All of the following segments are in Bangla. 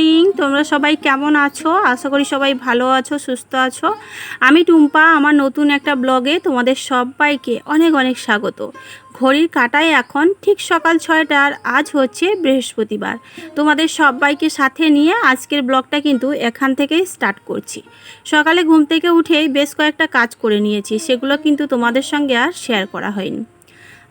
মর্নিং তোমরা সবাই কেমন আছো? আশা করি সবাই ভালো আছো, সুস্থ আছো। আমি টুম্পা, আমার নতুন একটা ব্লগে তোমাদের সবাইকে অনেক অনেক স্বাগত। ঘড়ির কাটায় এখন ঠিক সকাল ছয়টার, আজ হচ্ছে বৃহস্পতিবার। তোমাদের সবাইকে সাথে নিয়ে আজকের ব্লগটা কিন্তু এখান থেকেই স্টার্ট করছি। সকালে ঘুম থেকে উঠেই বেশ কয়েকটা কাজ করে নিয়েছি, সেগুলো কিন্তু তোমাদের সঙ্গে আর শেয়ার করা হয়নি।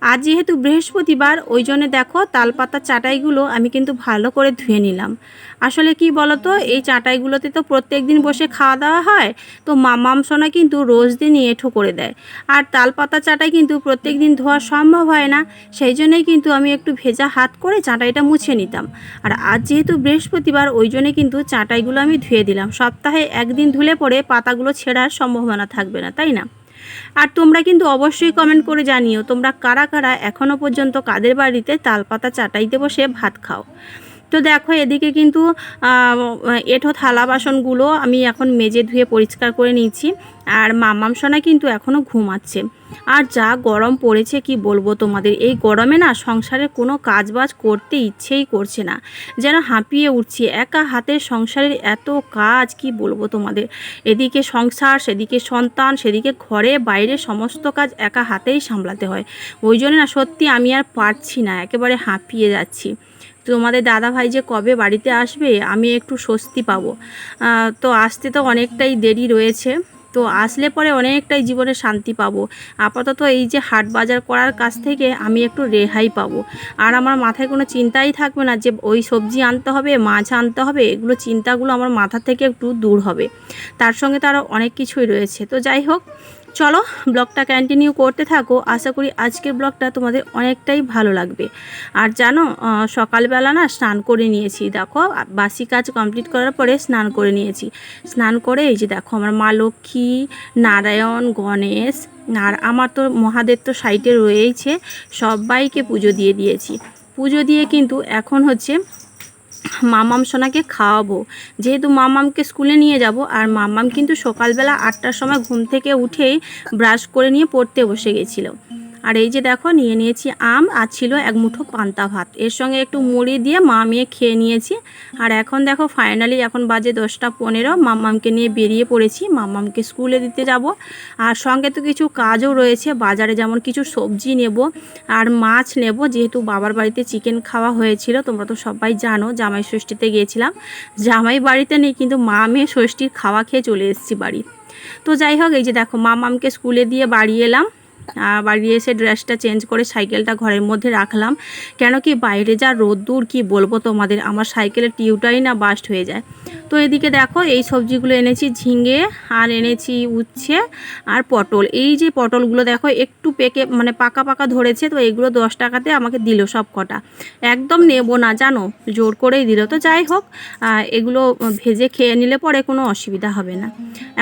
আজ যেহেতু বৃহস্পতিবার, ওই জন্য দেখো তালপাতা চাটাইগুলো আমি কিন্তু ভালো করে ধুয়ে নিলাম। আসলে কি বলতো, এই চাটাইগুলোতে তো প্রত্যেক দিন বসে খাওয়া দাওয়া হয়, তো মামাম কিন্তু রোজ দিন এঁঠো করে দেয়। আর তালপাতা চাটাই কিন্তু প্রত্যেক দিন ধোয়া সম্ভব হয় না, সেই জন্যই কিন্তু আমি একটু ভেজা হাত করে চাটাইটা মুছে নিতাম। আর আজ যেহেতু বৃহস্পতিবার, ওই জন্যে কিন্তু চাটাইগুলো আমি ধুয়ে দিলাম। সপ্তাহে একদিন ধুলে পরে পাতাগুলো ছেঁড়ার সম্ভাবনা থাকবে না, তাই না? আর তোমরা কিন্তু অবশ্যই কমেন্ট করে জানিও, তোমরা কারা কারা এখনও পর্যন্ত কাদের বাড়িতে তালপাতা চাটাইতে বসে ভাত খাও। তো দেখো, এদিকে কিন্তু এঁঠো থালা বাসনগুলো আমি এখন মেজে ধুয়ে পরিষ্কার করে নিয়েছি। আর মামাম সোনা কিন্তু এখনও ঘুমাচ্ছে। আর যা গরম পড়েছে, কি বলব তোমাদের? এই গরমে না সংসারে কোনো কাজবাজ করতে ইচ্ছেই করছে না। যেন হাঁপিয়ে উঠছি, একা হাতের সংসারের এত কাজ, কি বলব তোমাদের? এদিকে সংসার, সেদিকে সন্তান, সেদিকে ঘরে, বাইরে সমস্ত কাজ একা হাতেই সামলাতে হয়। ওই জন্য না সত্যি আমি আর পারছি না, একেবারে হাঁপিয়ে যাচ্ছি। তোমাদের দাদা ভাই যে কবে বাড়িতে আসবে, আমি একটু স্বস্তি পাবো। তো আসতে তো অনেকটাই দেরি রয়েছে। তো আসলে পরে অনেকটাই জীবনে শান্তি পাবো। আপাতত এই যে হাট বাজার করার কাছ থেকে আমি একটু রেহাই পাবো। আর আমার মাথায় কোনো চিন্তাই থাকবে না যে ওই সবজি আনতে হবে, মাছ আনতে হবে, এগুলো চিন্তাগুলো আমার মাথা থেকে একটু দূর হবে। তার সঙ্গে তো আরও অনেক কিছুই রয়েছে। তো যাই হোক চলো ব্লগটা কন্টিনিউ করতে থাকো। আশা করি আজকের ব্লগটা তোমাদের অনেকটাই ভালো লাগবে। আর জানো সকালবেলা না স্নান করে নিয়েছি। দেখো, বাসি কাজ কমপ্লিট করার পরে স্নান করে নিয়েছি। স্নান করে এই যে দেখো, আমার মা লক্ষ্মী, নারায়ণ, গণেশ, আর আমার তো মহাদেব তো সাইডে রয়েইছে, সবাইকে পুজো দিয়ে দিয়েছি। পুজো দিয়ে কিন্তু এখন হচ্ছে মামাম সোনাকে খাওয়াবো। যেহেতু মামামকে স্কুলে নিয়ে যাব, আর মামাম কিন্তু সকালবেলা আটটার সময় ঘুম থেকে উঠেই ব্রাশ করে নিয়ে পড়তে বসে গেছিল। আর এই যে দেখো, নিয়ে নিয়েছি আম আর ছিল এক মুঠো পান্তা ভাত। এর সঙ্গে একটু মুড়ি দিয়ে মা মেয়ে খেয়ে নিয়েছি। আর এখন দেখো ফাইনালি এখন বাজে দশটা পনেরো। মাম্মামকে নিয়ে বেরিয়ে পড়েছি। মাম্মামকে স্কুলে দিতে যাব। আর সঙ্গে তো কিছু কাজও রয়েছে। বাজারে যেমন কিছু সবজি নেব আর মাছ নেব। যেহেতু বাবার বাড়িতে চিকেন খাওয়া হয়েছিল, তোমরা তো সবাই জানো, জামাই ষষ্ঠীতে গিয়েছিলাম। জামাই বাড়িতে নেই, কিন্তু মা মেয়ে ষষ্ঠীর খাওয়া খেয়ে চলে এসেছি বাড়ি। তো যাই হোক, এই যে দেখো মামামকে স্কুলে দিয়ে বাড়ি এলাম। বাড়ি এসে ড্রেসটা চেঞ্জ করে সাইকেলটা ঘরের মধ্যে রাখলাম। কেন কি বাইরে যা রোদ্দুর, কি বলব তোমাদের? আমার সাইকেলের টিউটাই না বাস্ট হয়ে যায়। তো এদিকে দেখো, এই সবজিগুলো এনেছি ঝিঙে, আর এনেছি উচ্ছে আর পটল। এই যে পটলগুলো দেখো, একটু পেকে মানে পাকা পাকা ধরেছে, তো এগুলো দশ টাকাতে আমাকে দিল সব কটা। একদম নেব না, জানো? জোর করেই দিল। তো যাই হোক এগুলো ভেজে খেয়ে নিলে পরে কোনো অসুবিধা হবে না।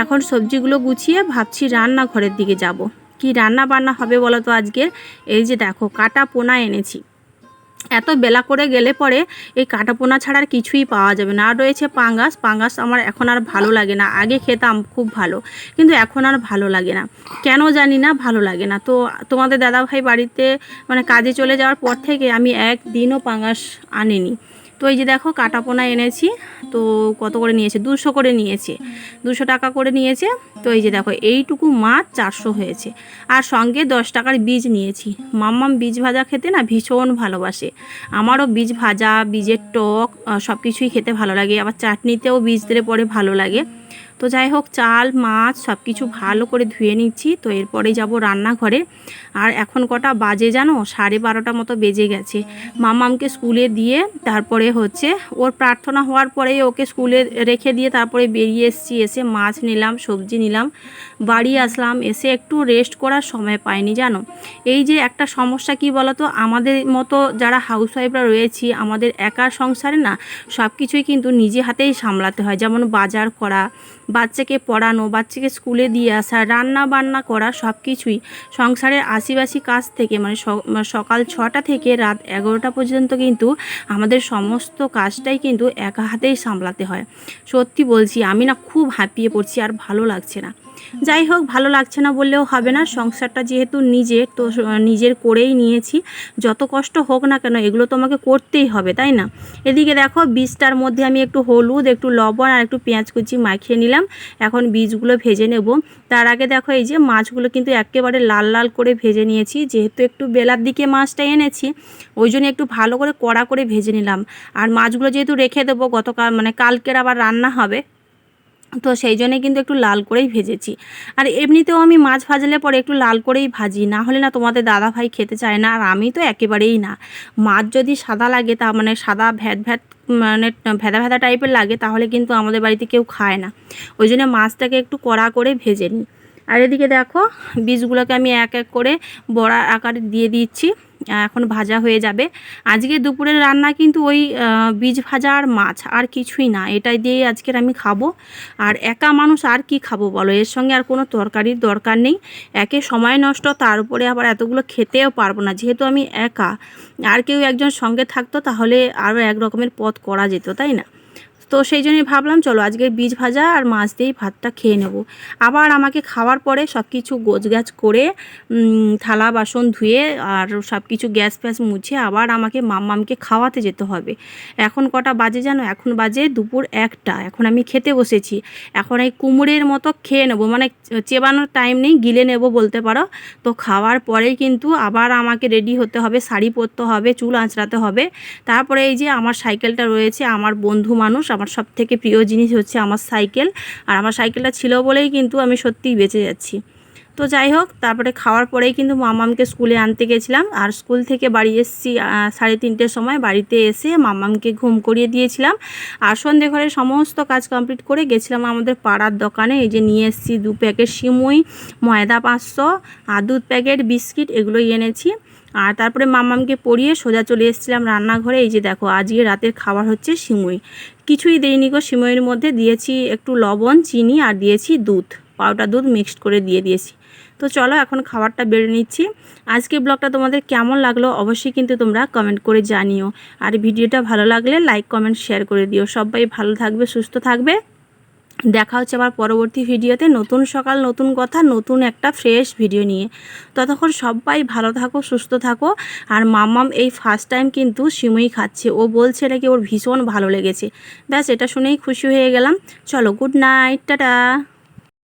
এখন সবজিগুলো গুছিয়ে ভাবছি রান্না ঘরের দিকে যাব। কি রান্না বান্না হবে বলো তো আজকের? এই যে দেখো, কাটা পোনা এনেছি। এত বেলা করে গেলে পরে এই কাটা পোনা ছাড়া আর কিছুই পাওয়া যাবে না। আর রয়েছে পাঙ্গাস। পাঙ্গাস আমার এখন আর ভালো লাগে না। আগে খেতাম, খুব ভালো। কিন্তু এখন আর ভালো লাগে না। কেন জানি না, ভালো লাগে না। তো তোমাদের দাদাভাই বাড়িতে মানে কাজে চলে যাওয়ার পর থেকে আমি একদিনও পাঙ্গাস আনিনি। তো এই যে দেখো কাটা পোনা এনেছি, তো কত করে নিয়েছে? দুশো করে নিয়েছে। দুশো টাকা করে নিয়েছে। তো এই যে দেখো, এইটুকু মাছ চারশো হয়েছে। আর সঙ্গে দশ টাকার বীজ নিয়েছি। মাম্মাম বীজ ভাজা খেতে না ভীষণ ভালোবাসে। আমারও বীজ ভাজা, বীজের টক সব কিছুই খেতে ভালো লাগে। আবার চাটনিতেও বীজ দিলে পরে ভালো লাগে। তো যাই হোক, চাল, মাছ সব কিছু ভালো করে ধুয়ে নিচ্ছি। তো এরপরে যাব রান্নাঘরে। আর এখন কটা বাজে জানো? সাড়ে বারোটা মতো বেজে গেছে। মামামকে স্কুলে দিয়ে তারপরে হচ্ছে ওর প্রার্থনা হওয়ার পরেই ওকে স্কুলে রেখে দিয়ে তারপরে বেরিয়ে এসেছি। এসে মাছ নিলাম, সবজি নিলাম, বাড়ি আসলাম। এসে একটু রেস্ট করার সময় পাইনি জানো? এই যে একটা সমস্যা কি বলতো? আমাদের মতো যারা হাউসওয়াইফরা রয়েছি, আমাদের একার সংসারে না সব কিছুই কিন্তু নিজে হাতেই সামলাতে হয়। যেমন বাজার করা বাচ্চাকে পড়ানো, বাচ্চাকে স্কুলে দিয়ে আসা, রান্না বান্না করা সব কিছুই সংসারের আশিবাসী কাজ থেকে মানে সকাল ছটা থেকে রাত এগারোটা পর্যন্ত কিন্তু আমাদের সমস্ত কাজটাই কিন্তু একা হাতেই সামলাতে হয়। সত্যি বলছি, আমি না খুব হাঁপিয়ে পড়ছি আর ভালো লাগছে না। যাই হোক, ভালো লাগছে না বললেও হবে না। সংসারটা যেহেতু নিজের, তো নিজের করেই নিয়েছি। যত কষ্ট হোক না কেন, এগুলো তো আমাকে করতেই হবে, তাই না? এদিকে দেখো, বীজটার মধ্যে আমি একটু হলুদ, একটু লবণ আর একটু পেঁয়াজ কুচি মাখিয়ে নিলাম। এখন বীজগুলো ভেজে নেব। তার আগে দেখো, এই যে মাছগুলো কিন্তু একেবারে লাল লাল করে ভেজে নিয়েছি। যেহেতু একটু বেলার দিকে মাছটা এনেছি, ওই জন্য একটু ভালো করে কড়া করে ভেজে নিলাম। আর মাছগুলো যেহেতু রেখে দেবো, গতকাল মানে কালকের আবার রান্না হবে তো সেই জন্যে কিন্তু একটু লাল করেই ভেজেছি। আর এমনিতেও আমি মাছ ভাজলে পরে একটু লাল করেই ভাজি, না হলে না তোমাদের দাদা ভাই খেতে চায় না, আর আমি তো একেবারেই না। মাছ যদি সাদা লাগে তা মানে সাদা ভ্যাট ভ্যাট মানে ভেদা ভেদা টাইপের লাগে, তাহলে কিন্তু আমাদের বাড়িতে কেউ খায় না। ওই জন্য মাছটাকে একটু কড়া করে ভেজে নিই। আর এদিকে দেখো, বীজগুলোকে আমি এক এক করে বড়া আকারে দিয়ে দিচ্ছি। এখন ভাজা হয়ে যাবে। আজকে দুপুরের রান্না কিন্তু ওই বীজ ভাজা আর মাছ আর কিছুই না। এটাই দিয়েই আজকের আমি খাব। আর একা মানুষ আর কি খাব বলো? এর সঙ্গে আর কোনো তরকারির দরকার নেই। একে সময় নষ্ট, তার উপরে আবার এতগুলো খেতেও পারব না। যেহেতু আমি একা, আর কেউ একজন সঙ্গে থাকতো, তাহলে আরও এক রকমের পথ করা যেত, তাই না? তো সেই জন্যই ভাবলাম, চলো আজকে বীজ ভাজা আর মাছ দিয়েই ভাতটা খেয়ে নেব। আবার আমাকে খাওয়ার পরে সব কিছু গোছগাছ করে থালা, বাসন ধুয়ে আর সব কিছু গ্যাস ফ্যাস মুছে আবার আমাকে মাম্মামকে খাওয়াতে যেতে হবে। এখন কটা বাজে জানো? এখন বাজে দুপুর একটা। এখন আমি খেতে বসেছি। এখন এই কুমড়ের মতো খেয়ে নেব। মানে চেবানোর টাইম নেই, গিলে নেব বলতে পারো। তো খাওয়ার পরেই কিন্তু আবার আমাকে রেডি হতে হবে, শাড়ি পরতে হবে, চুল আঁচড়াতে হবে। তারপরে এই যে আমার সাইকেলটা রয়েছে, আমার বন্ধু মানুষ আমার সব থেকে প্রিয় জিনিস হচ্ছে আমার সাইকেল। আর আমার সাইকেলটা ছিল বলেই কিন্তু আমি সত্যিই বেঁচে যাচ্ছি। তো যাই হোক, তারপরে খাওয়ার পরেই কিন্তু মামামকে স্কুলে আনতে গেছিলাম। আর স্কুল থেকে বাড়ি এসেছি সাড়ে তিনটের সময় বাড়িতে এসে মামামকে ঘুম করিয়ে দিয়েছিলাম। আর সন্ধে ঘরে সমস্ত কাজ কমপ্লিট করে গেছিলাম আমাদের পাড়ার দোকানে। এই যে নিয়ে এসেছি দু প্যাকেট সিমুই, ময়দা পাঁচশো, আর দু প্যাকেট বিস্কিট এগুলোই এনেছি। আর তারপরে মামামকে পড়িয়ে সোজা চলে এসেছিলাম রান্নাঘরে। এই যে দেখো, আজকে রাতের খাবার হচ্ছে সিমুই। কিছুই দেইনি গো, সিমুইয়ের মধ্যে দিয়েছি একটু লবণ, চিনি আর দিয়েছি দুধ। পাউডার দুধ মিক্সড করে দিয়ে দিয়েছি। তো চলো, এখন খাবারটা বেড়ে নিচ্ছি। আজকে ব্লগটা তোমাদের কেমন লাগল অবশ্যই কিন্তু তোমরা কমেন্ট করে জানিও। আর ভিডিওটা ভালো লাগলে লাইক, কমেন্ট, শেয়ার করে দিও। সবাই ভালো থাকবে, সুস্থ থাকবে। দেখা হচ্ছে আবার পরবর্তী ভিডিওতে। নতুন সকাল, নতুন কথা, নতুন একটা ফ্রেশ ভিডিও নিয়ে। ততক্ষণ সবাই ভালো থাকো, সুস্থ থাকো। আর মাম্মাম এই ফার্স্ট টাইম কিন্তু সিমুই খাচ্ছে। ও বলছে নাকি ওর ভীষণ ভালো লেগেছে। ব্যাস, এটা শুনেই খুশি হয়ে গেলাম। চলো গুড নাইট টাটা।